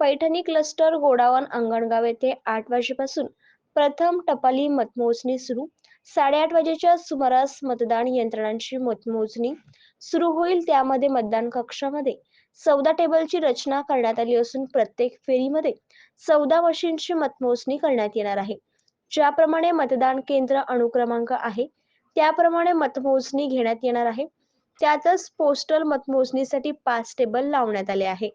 Paithani cluster godown Angangaon येथे आठ वाजेपासून प्रथम टपाली मतमोजणी सुरू. साडेआठ वाजेच्या सुमारास मतदान यंत्रणांची मतमोजणी सुरू होईल. त्यामध्ये मतदान कक्षामध्ये चौदा टेबलची रचना करण्यात आली असून प्रत्येक फेरीमध्ये चौदा मशीनची मतमोजणी करण्यात येणार आहे. ज्याप्रमाणे मतदान केंद्र अनुक्रमांक आहे त्याप्रमाणे मतमोजणी घेण्यात येणार आहे. त्यातच पोस्टल मतमोजणीसाठी पाच टेबल लावण्यात आले आहे.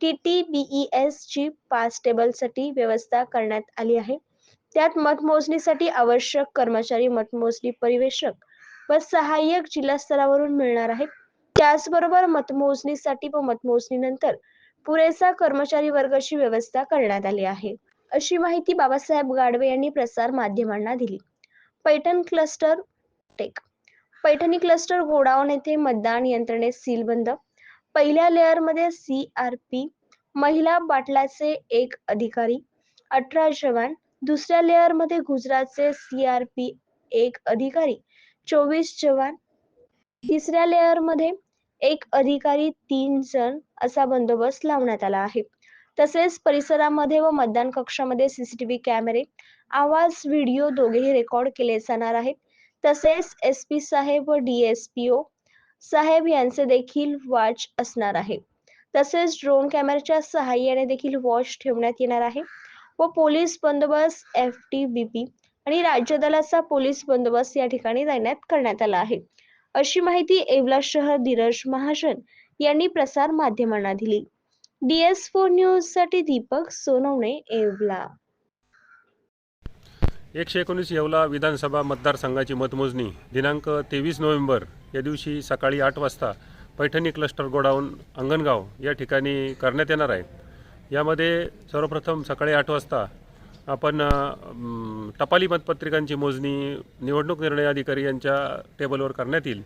टी टी बीईएस ची पाच टेबलसाठी व्यवस्था करण्यात आली आहे. त्यात मतमोजणीसाठी आवश्यक कर्मचारी मतमोजणी परिवेशक व सहाय्यक जिल्हा स्तरावरून मिळणार आहेत. त्याचबरोबर मतमोजणीसाठी व मतमोजणीनंतर पुरेसा कर्मचारी वर्गाची व्यवस्था करण्यात आली आहे. अशी माहिती बाबासाहेब गाडवे यांनी प्रसार माध्यमांना दिली. Paithan cluster tech. Paithani cluster godown येथे मतदान यंत्रणेत सीलबंद पहिल्या लेअरमध्ये सी आर पी महिला बाटलाचे एक अधिकारी अठरा जवान दुसऱ्या लेअरमध्ये गुजरातचे सी आर पी एक अधिकारी चोवीस जवान. तिसऱ्या लेअरमध्ये एक अधिकारी तीन जण असा बंदोबस्त लावण्यात आला आहे. तसेच परिसरामध्ये व मतदान कक्षामध्ये सीसीटीव्ही कॅमेरे आवाज व्हिडिओ दोघेही रेकॉर्ड केले जाणार आहेत. तसेच एस पी साहेब व डी एस पी ओ साहेब यांचे देखील वॉच असणार आहे. तसेच ड्रोन कॅमेऱ्याच्या सहाय्याने देखील वॉच ठेवण्यात येणार आहे. व पोलीस बंदोबस्त एफ टी बी पी आणि राज्य दलाचा पोलीस बंदोबस्त या ठिकाणी तैनात करण्यात आला आहे. अशी माहिती येवला शहर धीरज महाजन यांनी प्रसार माध्यमांना दिली. डीएस फोर न्यूजसाठी दीपक सोनवणे येवला एकशे एकोणीस येवला विधानसभा मतदारसंघाची मतमोजणी दिनांक तेवीस नोव्हेंबर या दिवशी सकाळी आठ वाजता पैठणी क्लस्टर गोडाऊन अंगणगाव या ठिकाणी करण्यात येणार आहे. यामध्ये सर्वप्रथम सकाळी आठ वाजता आपण टपाली मतपत्रिकांची मोजणी निवडणूक निर्णय अधिकारी यांच्या टेबलवर करण्यात येईल.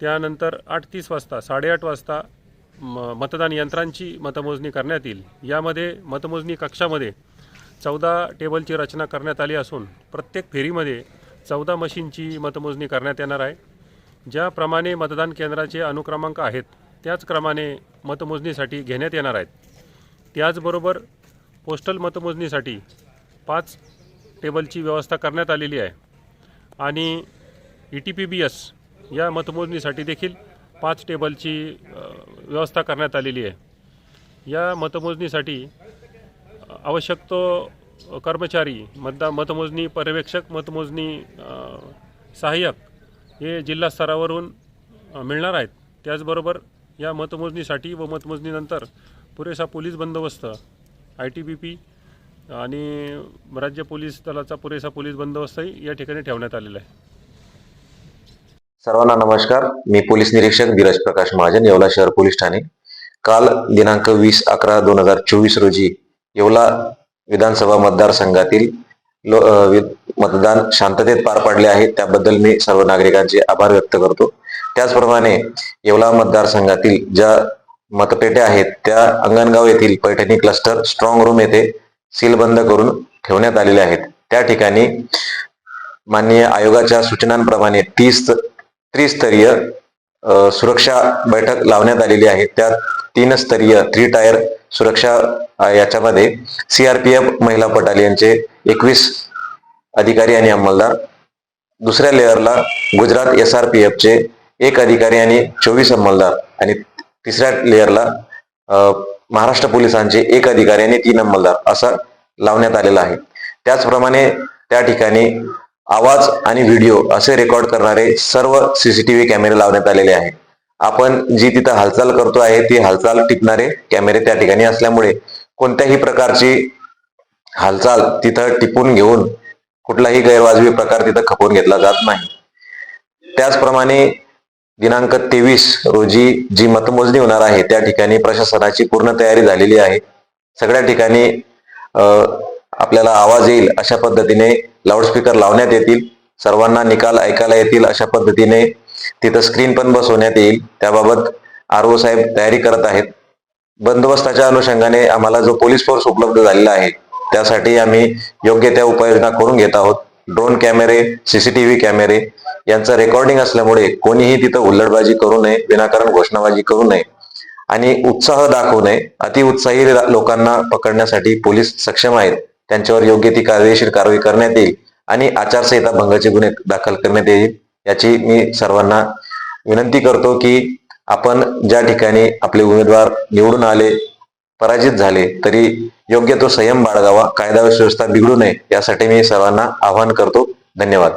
त्यानंतर आठ तीस वाजता साडेआठ वाजता म मतदान यंत्रांची मतमोजणी करण्यात येईल. यामध्ये मतमोजणी कक्षामध्ये चौदा टेबलची रचना करण्यात आली असून प्रत्येक फेरीमध्ये चौदा मशीनची मतमोजणी करण्यात येणार आहे. ज्याप्रमाणे मतदान केंद्राचे अनुक्रमांक आहेत त्याच क्रमाने मतमोजणीसाठी घेण्यात येणार आहेत. त्याचबरोबर पोस्टल मतमोजणीसाठी पाच टेबलची व्यवस्था करण्यात आलेली आहे. आणि E T P B S या मतमोजणीसाठी देखील पाच टेबलची व्यवस्था करण्यात आलेली आहे. या मतमोजणीसाठी आवश्यक तो कर्मचारी मतदा मतमोजणी पर्यवेक्षक मतमोजणी सहाय्यक हे जिल्हा स्तरावरून मिळणार आहेत. त्याचबरोबर या मतमोजणीसाठी व मतमोजणीनंतर पुरेसा पोलीस बंदोबस्त आय टी बी पी आणि राज्य पोलीस दलाचा पुरेसा पोलीस बंदोबस्तही या ठिकाणी ठेवण्यात आलेला आहे. सर्वांना नमस्कार. मी पोलीस निरीक्षक धीरज प्रकाश महाजन येवला शहर पोलीस ठाणे. काल दिनांक वीस अकरा दोन हजार चोवीस रोजी येवला विधानसभा मतदारसंघातील मतदान शांततेत पार पाडले आहे. त्याबद्दल मी सर्व नागरिकांचे आभार व्यक्त करतो. त्याचप्रमाणे येवला मतदारसंघातील ज्या मतपेट्या आहेत त्या अंगणगाव येथील पैठणी क्लस्टर स्ट्रॉंग रूम येथे सीलबंद करून ठेवण्यात आलेले आहेत. त्या ठिकाणी माननीय आयोगाच्या सूचनांप्रमाणे तीस त्रिस्तरीय सुरक्षा बैठक लावण्यात आलेली आहे. त्यात तीन स्तरीय थ्री टायर सुरक्षा याच्यामध्ये सीआरपीएफ महिला बटालियनचे एकवीस अधिकारी आणि अंमलदार. दुसऱ्या लेअरला गुजरात एस आर पी एफचे एक अधिकारी आणि चोवीस अंमलदार. आणि तिसऱ्या लेअरला महाराष्ट्र पोलिसांचे एक अधिकारी आणि तीन अंमलदार असा लावण्यात आलेला आहे. त्याचप्रमाणे त्या ठिकाणी आवाज आणि व्हिडिओ असे रेकॉर्ड करणारे सर्व सीसीटीव्ही कॅमेरे लावण्यात आलेले आहेत. आपण जी तिथं हालचाल करतो आहे ती हालचाल टिपणारे कॅमेरे त्या ठिकाणी असल्यामुळे कोणत्याही प्रकारची हालचाल तिथं टिपून घेऊन कुठलाही गैरवाजवी प्रकार तिथं खपवून घेतला जात नाही. त्याचप्रमाणे दिनांक तेवीस रोजी जी मतमोजणी होणार आहे त्या ठिकाणी प्रशासनाची पूर्ण तयारी झालेली आहे. सगळ्या ठिकाणी आपल्याला आवाज येईल अशा पद्धतीने लाऊडस्पीकर लावण्यात येतील. सर्वांना निकाल ऐकायला येतील अशा पद्धतीने तिथं स्क्रीन पण बसवण्यात येईल. त्याबाबत आर ओ साहेब तयारी करत आहेत. बंदोबस्ताच्या अनुषंगाने आम्हाला जो पोलीस फोर्स उपलब्ध झालेला आहे त्यासाठी आम्ही योग्य त्या उपाययोजना करून घेत आहोत. ड्रोन कॅमेरे सीसीटीव्ही कॅमेरे यांचं रेकॉर्डिंग असल्यामुळे कोणीही तिथं हुल्लडबाजी करू नये विनाकारण घोषणाबाजी करू नये आणि उत्साह दाखवू नये. अतिउत्साही लोकांना पकडण्यासाठी पोलीस सक्षम आहेत. त्यांच्यावर योग्य ती कायदेशीर कारवाई करण्यात येईल आणि आचारसंहिता भंगाचे गुन्हे दाखल करण्यात येईल. याची मी सर्वांना विनंती करतो की आपण ज्या ठिकाणी आपले उमेदवार निवडून आले पराजित झाले तरी योग्य तो संयम बाळगावा कायदा सुव्यवस्था बिघडू नये यासाठी मी सर्वांना आवाहन करतो. धन्यवाद.